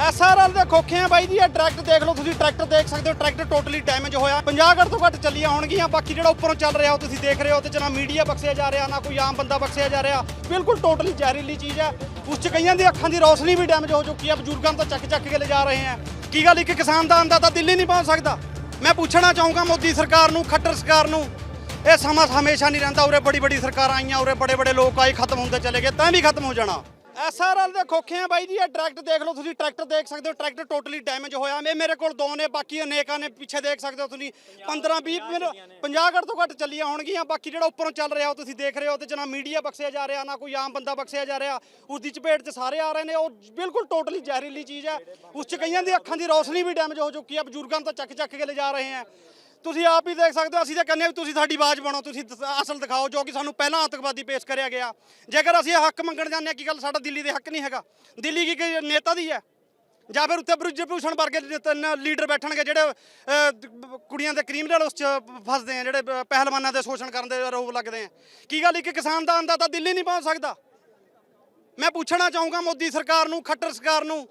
ਐਸਆਰਐਲ ਦੇ ਖੋਖੇ ਆ ਬਾਈ ਜੀ, ਇਹ ਟਰੈਕਟਰ ਦੇਖ ਲਓ, ਤੁਸੀਂ ਟਰੈਕਟਰ ਦੇਖ ਸਕਦੇ ਹੋ ਟਰੈਕਟਰ ਟੋਟਲੀ ਡੈਮੇਜ ਹੋਇਆ। 50 ਘੱਟ ਤੋਂ ਘੱਟ ਚੱਲੀਆਂ ਹੋਣਗੀਆਂ, ਬਾਕੀ ਜਿਹੜਾ ਉੱਪਰੋਂ ਚੱਲ ਰਿਹਾ ਉਹ ਤੁਸੀਂ ਦੇਖ ਰਹੇ ਹੋ ਤੇ ਚ ਨਾ ਮੀਡੀਆ ਬਖਸ਼ਿਆ ਜਾ ਰਿਹਾ, ਨਾ ਕੋਈ ਆਮ ਬੰਦਾ ਬਖਸ਼ਿਆ ਜਾ ਰਿਹਾ। ਬਿਲਕੁਲ ਟੋਟਲੀ ਜ਼ਹਿਰੀਲੀ ਚੀਜ਼ ਹੈ। ਉਸ ਚ ਕਈਆਂ ਦੀ ਅੱਖਾਂ ਦੀ ਰੌਸ਼ਨੀ ਵੀ ਡੈਮੇਜ ਹੋ ਚੁੱਕੀ ਹੈ, ਬਜ਼ੁਰਗਾਂ ਨੂੰ ਤਾਂ ਚੱਕ ਚੱਕ ਕੇ ਲੈ ਜਾ ਰਹੇ ਆ ਕੀ ਗੱਲ, ਇੱਕ ਕਿਸਾਨ ਦਾ ਆਂਦਾ ਤਾਂ ਦਿੱਲੀ ਨਹੀਂ ਪਹੁੰਚ ਸਕਦਾ। ਮੈਂ ਪੁੱਛਣਾ ਚਾਹੂੰਗਾ ਮੋਦੀ ਸਰਕਾਰ ਨੂੰ, ਖੱਟਰ ਸਰਕਾਰ ਨੂੰ, ਇਹ ਸਮਾਂ ਹਮੇਸ਼ਾ ਨਹੀਂ ਰਹਿੰਦਾ, ਉਰੇ ਬੜੀ ਬੜੀ ਸਰਕਾਰਾਂ ਆਈਆਂ, ਉਰੇ ਬੜੇ ਬੜੇ ਲੋਕ ਆਏ, ਖਤਮ ਹੁੰਦੇ ਚਲੇ ਗਏ, ਤਾਂ ਵੀ ਖਤਮ ਹੋ ਜਾਣਾ। ਐਸਆਰਐਲ ਦੇ ਖੋਖੇ ਆ ਬਾਈ ਜੀ, ਇਹ ਟਰੈਕਟਰ ਦੇਖ ਲਓ ਤੁਸੀਂ ਟਰੈਕਟਰ ਦੇਖ ਸਕਦੇ ਹੋ ਟਰੈਕਟਰ ਟੋਟਲੀ ਡੈਮੇਜ ਹੋਇਆ। ਇਹ ਮੇਰੇ ਕੋਲ ਦੋ ਨੇ, ਬਾਕੀ ਅਨੇਕਾਂ ਨੇ ਪਿੱਛੇ ਦੇਖ ਸਕਦੇ ਹੋ ਤੁਸੀਂ। 15 20 ਮਿੰਟ 50 ਘੱਟ ਤੋਂ ਘੱਟ ਚੱਲੀਆਂ ਹੋਣਗੀਆਂ। ਬਾਕੀ ਜਿਹੜਾ ਉੱਪਰੋਂ ਚੱਲ ਰਿਹਾ ਉਹ ਤੁਸੀਂ ਦੇਖ ਰਹੇ ਹੋ ਤੇ ਚ ਨਾ ਮੀਡੀਆ ਬਖਸ਼ਿਆ ਜਾ ਰਿਹਾ, ਨਾ ਕੋਈ ਆਮ ਬੰਦਾ ਬਖਸ਼ਿਆ ਜਾ ਰਿਹਾ। ਉਸ ਦੀ ਚਪੇਟ 'ਚ ਸਾਰੇ ਆ ਰਹੇ ਨੇ, ਉਹ ਬਿਲਕੁਲ ਟੋਟਲੀ ਜ਼ਹਿਰੀਲੀ ਚੀਜ਼ ਹੈ। ਉਸ 'ਚ ਕਈਆਂ ਦੀ ਅੱਖਾਂ ਦੀ ਰੌਸ਼ਨੀ ਵੀ ਡੈਮੇਜ ਹੋ ਚੁੱਕੀ ਹੈ। ਬਜ਼ੁਰਗਾਂ ਤਾਂ ਚੱਕ ਚੱਕ ਕੇ ਲੈ ਜਾ ਰਹੇ ਹੈ ਤੁਸੀਂ ਆਪ ਹੀ ਦੇਖ ਸਕਦੇ ਹੋ ਅਸੀਂ ਤਾਂ ਕਹਿੰਦੇ ਹਾਂ ਵੀ ਤੁਸੀਂ ਸਾਡੀ ਆਵਾਜ਼ ਬਣਾਓ ਤੁਸੀਂ ਦ- ਅਸਲ ਦਿਖਾਓ ਜੋ ਕਿ ਸਾਨੂੰ ਪਹਿਲਾਂ ਆਤੰਕਵਾਦੀ ਪੇਸ਼ ਕਰਿਆ ਗਿਆ। ਜੇਕਰ ਅਸੀਂ ਇਹ ਹੱਕ ਮੰਗਣ ਜਾਂਦੇ ਹਾਂ ਕੀ ਗੱਲ ਸਾਡਾ ਦਿੱਲੀ ਦੇ ਹੱਕ ਨਹੀਂ ਹੈਗਾ? ਦਿੱਲੀ ਕੀ ਕੋਈ ਨੇਤਾ ਦੀ ਹੈ? ਜਾਂ ਫਿਰ ਉੱਥੇ ਬ੍ਰਿਜ ਭੂਸ਼ਣ ਵਰਗੇ ਲ- ਤਿੰਨ ਲੀਡਰ ਬੈਠਣਗੇ ਜਿਹੜੇ ਅਹ, ਦ- ਕੁੜੀਆਂ ਦੇ ਕ੍ਰਿਮੀਨਲ ਉਸ ਚ ਫਸਦੇ ਆ ਜਿਹੜੇ ਪ- ਪਹਿਲਵਾਨਾਂ ਦੇ ਸ਼ੋਸ਼ਣ ਕਰਨ ਦੇ ਆਰੋਪ ਲੱਗਦੇ ਆ। ਕੀ ਗੱਲ ਇੱਕ ਕਿਸਾਨ ਦਾ ਆਂਦਾ ਤਾਂ ਦਿੱਲੀ ਨਹੀਂ ਪਹੁੰਚ ਸਕਦਾ? ਮੈਂ ਪੁੱਛਣਾ ਚਾਹੂੰਗਾ ਮੋਦੀ ਸਰਕਾਰ ਨੂੰ ਖੱਟਰ ਸਰਕਾਰ ਨੂੰ।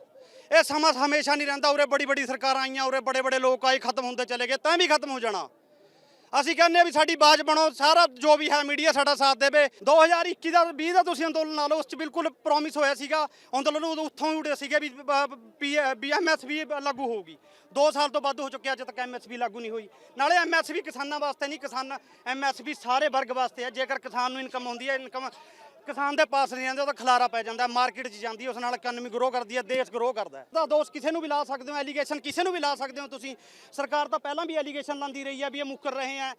ਇਹ ਸਮਾਂ ਹਮੇਸ਼ਾ ਨਹੀਂ ਰਹਿੰਦਾ ਉਰੇ ਬੜੀ ਬੜੀ ਸਰਕਾਰਾਂ ਆਈਆਂ, ਉਰੇ ਬੜੇ ਬੜੇ ਲੋਕ ਆਏ, ਖਤਮ ਹੁੰਦੇ ਚਲੇ ਗਏ, ਤਾਂ ਵੀ ਖਤਮ ਹੋ ਜਾਣਾ। ਅਸੀਂ ਕਹਿੰਦੇ ਆ ਵੀ ਸਾਡੀ ਬਾਜ ਬਣੋ, ਸਾਰਾ ਜੋ ਵੀ ਹੈ ਮੀਡੀਆ ਸਾਡਾ ਸਾਥ ਦੇਵੇ। 2021 ਦਾ 20 ਦਾ ਤੁਸੀਂ ਅੰਦੋਲਨ ਲਾ ਲਓ, ਉਸ ਚ ਬਿਲਕੁਲ ਪ੍ਰੋਮਿਸ ਹੋਇਆ ਸੀਗਾ। ਅੰਦੋਲਨ ਉਦੋਂ ਉੱਥੋਂ ਹੀ ਉੜੇ ਸੀਗੇ ਵੀ ਬੀਐਮਐਸਵੀ ਲਾਗੂ ਹੋਊਗੀ। 2 ਸਾਲ ਤੋਂ ਵੱਧ ਹੋ ਚੁੱਕਿਆ, ਅਜੇ ਤੱਕ ਐਮਐਸਪੀ ਲਾਗੂ ਨਹੀਂ ਹੋਈ। ਨਾਲੇ ਐਮਐਸਪੀ ਕਿਸਾਨਾਂ ਵਾਸਤੇ ਨਹੀਂ, ਕਿਸਾਨ ਐਮਐਸਪੀ ਸਾਰੇ ਵਰਗ ਵਾਸਤੇ ਹੈ ਜੇਕਰ ਕਿਸਾਨ ਨੂੰ ਇਨਕਮ ਆਉਂਦੀ ਹੈ ਇਨਕਮ ਕਿਸਾਨ ਦੇ ਪਾਸ ਨਹੀਂ ਜਾਂਦੇ ਉਹਦਾ ਖਲਾਰਾ ਪੈ ਜਾਂਦਾ ਮਾਰਕੀਟ 'ਚ ਜਾਂਦੀ ਹੈ, ਉਸ ਨਾਲ ਇਕਨੋਮੀ ਗਰੋ ਕਰਦੀ ਹੈ ਦੇਸ਼ ਗਰੋ ਕਰਦਾ ਹੈ। ਤਾਂ ਦੋਸ਼ ਕਿਸੇ ਨੂੰ ਵੀ ਲਾ ਸਕਦੇ ਹੋ ਐਲੀਗੇਸ਼ਨ ਕਿਸੇ ਨੂੰ ਵੀ ਲਾ ਸਕਦੇ ਹੋ ਤੁਸੀਂ। ਸਰਕਾਰ ਤਾਂ ਪਹਿਲਾਂ ਵੀ ਐਲੀਗੇਸ਼ਨ ਲਾਉਂਦੀ ਰਹੀ ਹੈ ਵੀ ਇਹ ਮੁੱਕਰ ਰਹੇ ਹੈ।